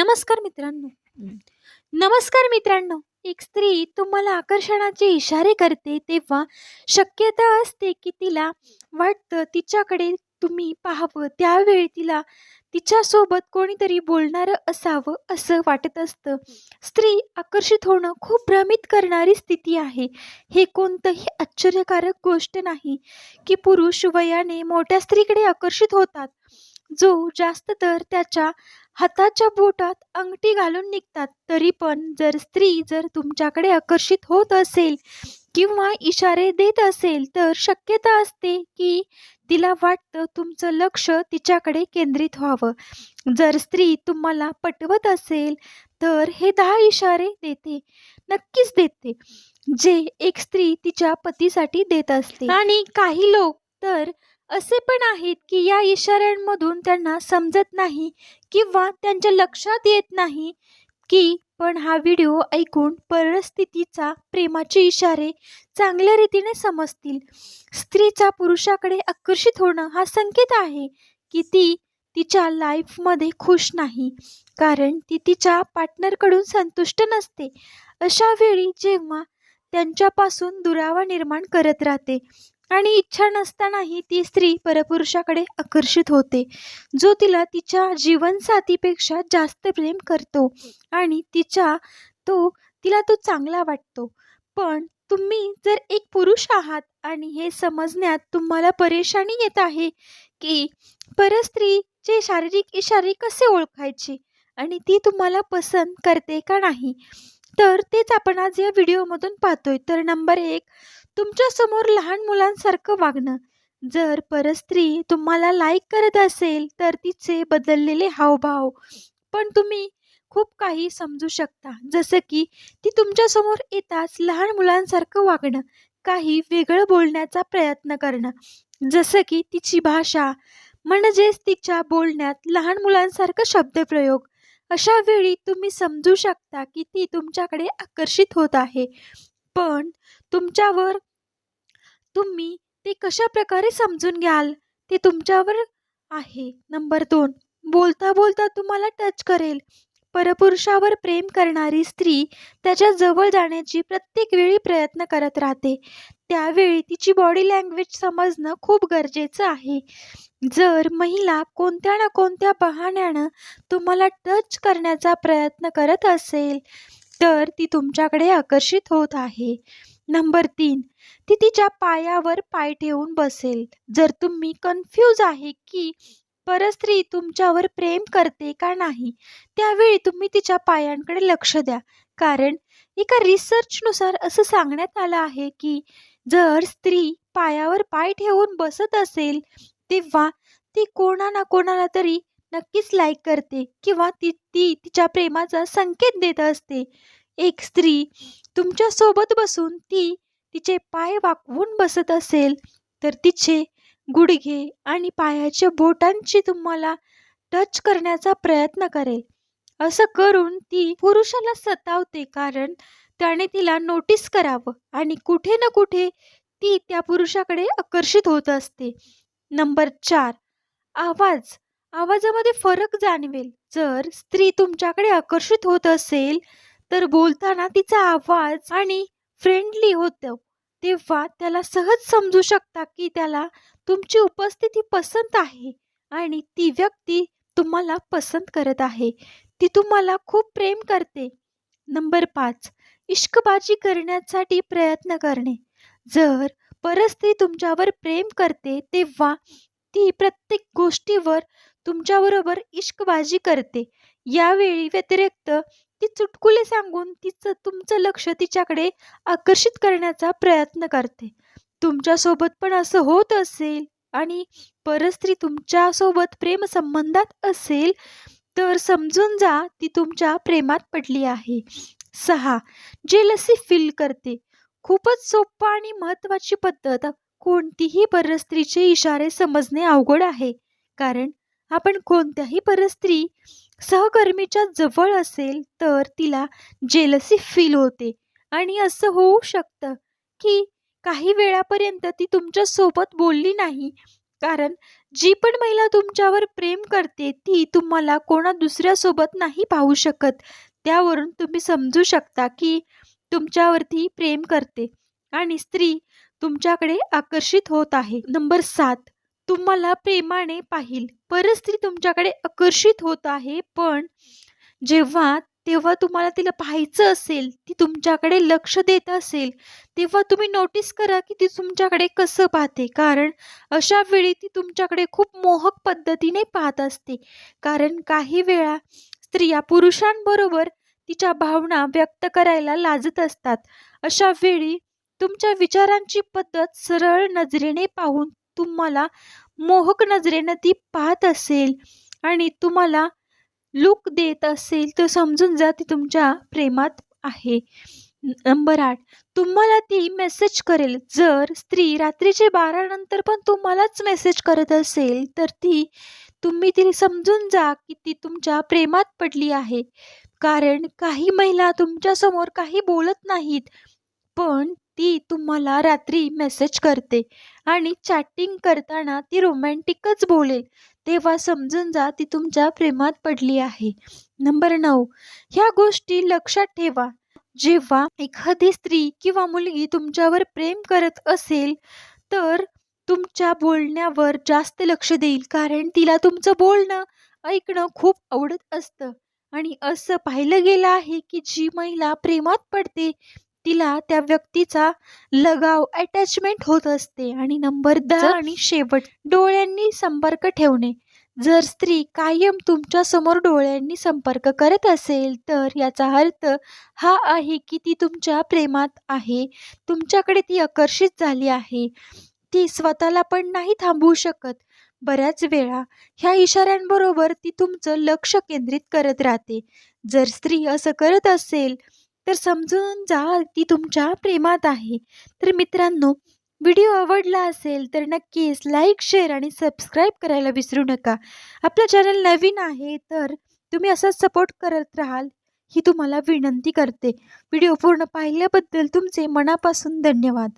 नमस्कार मित्रांनो. नमस्कार मित्रांनो. एक स्त्री तुम्हाला आकर्षणाचे इशारे करते तेव्हा शक्यता असते की तिला वाटतं तिच्याकडे तुम्ही पाहावं. त्यावेळी तिला तिच्यासोबत कोणीतरी बोलणारं असावं असं वाटत असतं. स्त्री आकर्षित होणं खूप भ्रमित करणारी स्थिती आहे. हे कोणतंही आश्चर्यकारक गोष्ट नाही की पुरुष वयाने मोठ्या स्त्रीकडे आकर्षित होतात. जो जास्त तर त्याच्या हाताच्या बोटात अंगठी घालून निघतात. तरी पण जर स्त्री जर तुमच्याकडे आकर्षित होत असेल किंवा इशारे देत असेल तर शक्यता असते की तिला वाटतं तुमचं लक्ष तिच्याकडे केंद्रित व्हावं. जर स्त्री तुम्हाला पटवत असेल तर हे दहा इशारे देते नक्कीच देते जे एक स्त्री तिच्या पतीसाठी देत असते. आणि काही लोक तर असे पण आहेत की या इशाऱ्यांमधून त्यांना समजत नाही किंवा त्यांच्या लक्षात येत नाही की पण हा व्हिडिओ ऐकून परिस्थितीचा प्रेमाचे इशारे चांगल्या रीतीने समजतील. स्त्रीचा पुरुषाकडे आकर्षित होणं हा संकेत आहे की ती तिच्या लाईफमध्ये खुश नाही कारण ती तिच्या पार्टनरकडून संतुष्ट नसते. अशा वेळी जेव्हा त्यांच्यापासून दुरावा निर्माण करत राहते आणि इच्छा नसतानाही ती स्त्री परपुरुषाकडे आकर्षित होते. जो तिला तिच्या जीवनसाथीपेक्षा जास्त प्रेम करतो आणि तिच्या तो तिला तो चांगला वाटतो. पण तुम्ही जर एक पुरुष आहात आणि हे समजण्यात तुम्हाला परेशानी येत आहे की परस्त्रीचे शारीरिक इशारे कसे ओळखायचे आणि ती तुम्हाला पसंत करते का नाही? तर तेच आपण आज या व्हिडिओमधून पाहतोय. तर नंबर एक तुमच्यासमोर लहान मुलांसारखं वागणं. जर परस्त्री तुम्हाला लाईक करत असेल तर तिचे बदललेले हावभाव पण तुम्ही खूप काही समजू शकता. जसं की ती तुमच्यासमोर येताच लहान मुलांसारखं वागणं काही वेगळं बोलण्याचा प्रयत्न करणं. जसं की तिची भाषा म्हणजेच तिच्या बोलण्यात लहान मुलांसारखं शब्दप्रयोग अशा वेळी तुम्ही समजू शकता की ती तुमच्याकडे आकर्षित होत आहे. पण तुमच्यावर तुम्ही ते कशा प्रकारे समजून घ्याल? ते तुमच्यावर आहे. नंबर दोन. बोलता बोलता तुम्हाला टच करेल. परपुरुषावर प्रेम करणारी स्त्री त्याच्याजवळ जाण्याची प्रत्येक वेळी प्रयत्न करत राहते. त्यावेळी तिची बॉडी लँग्वेज समजणं खूप गरजेचं आहे. जर महिला कोणत्या ना कोणत्या बहाण्यानं तुम्हाला टच करण्याचा प्रयत्न करत असेल तर ती तुमच्याकडे आकर्षित होत आहे. नंबर तीन ती तिच्या पायावर पाय ठेवून बसेल. जर तुम्ही कन्फ्यूज आहे की परस्त्री तुमच्यावर प्रेम करते का नाही त्यावेळी तुम्ही तिच्या पायांकडे लक्ष द्या. कारण एका रिसर्चनुसार असं सांगण्यात आलं आहे की जर स्त्री पायावर पाय ठेवून बसत असेल तेव्हा ती कोणा ना कोणाला तरी नक्कीच लाईक करते किंवा ती ती तिच्या प्रेमाचा संकेत देत असते. एक स्त्री तुमच्यासोबत बसून ती तिचे पाय वाकवून बसत असेल तर तिचे गुडघे आणि पायाच्या बोटांची तुम्हाला टच करण्याचा प्रयत्न करेल. असं करून ती पुरुषाला सतावते कारण त्याने तिला नोटीस करावं आणि कुठे ना कुठे ती त्या पुरुषाकडे आकर्षित होत असते. नंबर चार आवाज. आवाजामध्ये फरक जाणवेल. जर स्त्री तुमच्याकडे आकर्षित होत असेल तर बोलताना तिचा आवाज आणि फ्रेंडली होतं. तेव्हा त्याला सहज समजू शकता की त्याला तुमची उपस्थिती पसंत आहे आणि ती व्यक्ती तुम्हाला पसंत करत आहे. ती तुम्हाला खूप प्रेम करते. नंबर पाच इश्कबाजी करण्यासाठी प्रयत्न करणे. जर परस्त्री तुमच्यावर प्रेम करते तेव्हा ती प्रत्येक गोष्टीवर तुमच्याबरोबर इश्कबाजी करते. यावेळी व्यतिरिक्त ती चुटकुले सांगून तिचं तुमचं लक्ष तिच्याकडे आकर्षित करण्याचा प्रयत्न करते. तुमच्यासोबत पण असं होत असेल आणि परस्त्री तुमच्यासोबत प्रेमसंबंधात असेल तर समजून जा ती तुमच्या प्रेमात पडली आहे. सहा. जेलसी फील करते. खूपच सोपं आणि महत्त्वाची पद्धत. कोणतीही परस्त्रीचे इशारे समजणे अवघड आहे. कारण आपण कोणत्याही परस्त्री सहकर्मीच्या जवळ असेल तर तिला जेलसी फील होते. आणि असं होऊ शकतं की काही वेळापर्यंत ती तुमच्यासोबत बोलली नाही. कारण जी पण महिला तुमच्यावर प्रेम करते ती तुम्हाला कोणा दुसऱ्यासोबत नाही पाहू शकत. त्यावरून तुम्ही समजू शकता की तुमच्यावरती प्रेम करते आणि स्त्री तुमच्याकडे आकर्षित होत आहे. नंबर सात तुम्हाला प्रेमाने पाहिल. परत स्त्री तुमच्याकडे आकर्षित होत आहे पण जेव्हा तेव्हा तुम्हाला तिला पाहायचं असेल ती तुमच्याकडे लक्ष देत असेल तेव्हा तुम्ही नोटीस करा की ती तुमच्याकडे कसं पाहते. कारण अशा वेळी ती तुमच्याकडे खूप मोहक पद्धतीने पाहत असते. कारण काही वेळा स्त्रिया पुरुषांबरोबर तिच्या भावना व्यक्त करायला लाजत असतात. अशा वेळी तुमच्या विचारांची पद्धत सरळ नजरेने पाहून तुम्हाला मोहक नजरेनं ती पाहत असेल आणि तुम्हाला लुक देत असेल तर समजून जा ती तुमच्या प्रेमात आहे. नंबर आठ तुम्हाला ती मेसेज करेल. जर स्त्री रात्रीचे बारा नंतर पण तुम्हालाच मेसेज करत असेल तर ती तुम्ही ती समजून जा की ती तुमच्या प्रेमात पडली आहे. कारण काही महिला तुमच्यासमोर काही बोलत नाहीत. पण ती तुम्हाला रात्री मेसेज करते आणि चॅटिंग करताना ती रोमॅन्टिकच बोलेल. तेव्हा समजून जा ती तुमच्या प्रेमात पडली आहे. नंबर नऊ. ह्या गोष्टी लक्षात ठेवा. जेव्हा एखादी स्त्री किंवा मुलगी तुमच्यावर प्रेम करत असेल तर तुमच्या बोलण्यावर जास्त लक्ष देईल कारण तिला तुमचं बोलणं ऐकणं खूप आवडत असतं. आणि असं पाहिलं गेलं आहे की जी महिला प्रेमात पडते तिला त्या व्यक्तीचा लगाव अटॅचमेंट होत असते. आणि नंबर दहा आणि शेवट डोळ्यांनी संपर्क ठेवणे. जर स्त्री कायम तुमच्यासमोर डोळ्यांनी संपर्क करत असेल तर याचा अर्थ हा आहे की ती तुमच्या प्रेमात आहे. तुमच्याकडे ती आकर्षित झाली आहे. ती स्वतःला पण नाही थांबवू शकत. बऱ्याच वेळा ह्या इशाऱ्यांबरोबर ती तुमचं लक्ष केंद्रित करत राहते. जर स्त्री असं करत असेल तर समजून जा ती तुमच्या प्रेमात आहे. तर मित्रांनो व्हिडिओ आवडला असेल तर नक्कीच लाईक शेअर आणि सबस्क्राईब करायला विसरू नका. आपलं चॅनल नवीन आहे तर तुम्ही असंच सपोर्ट करत राहाल ही तुम्हाला विनंती करते. व्हिडिओ पूर्ण पाहिल्याबद्दल तुमचे मनापासून धन्यवाद.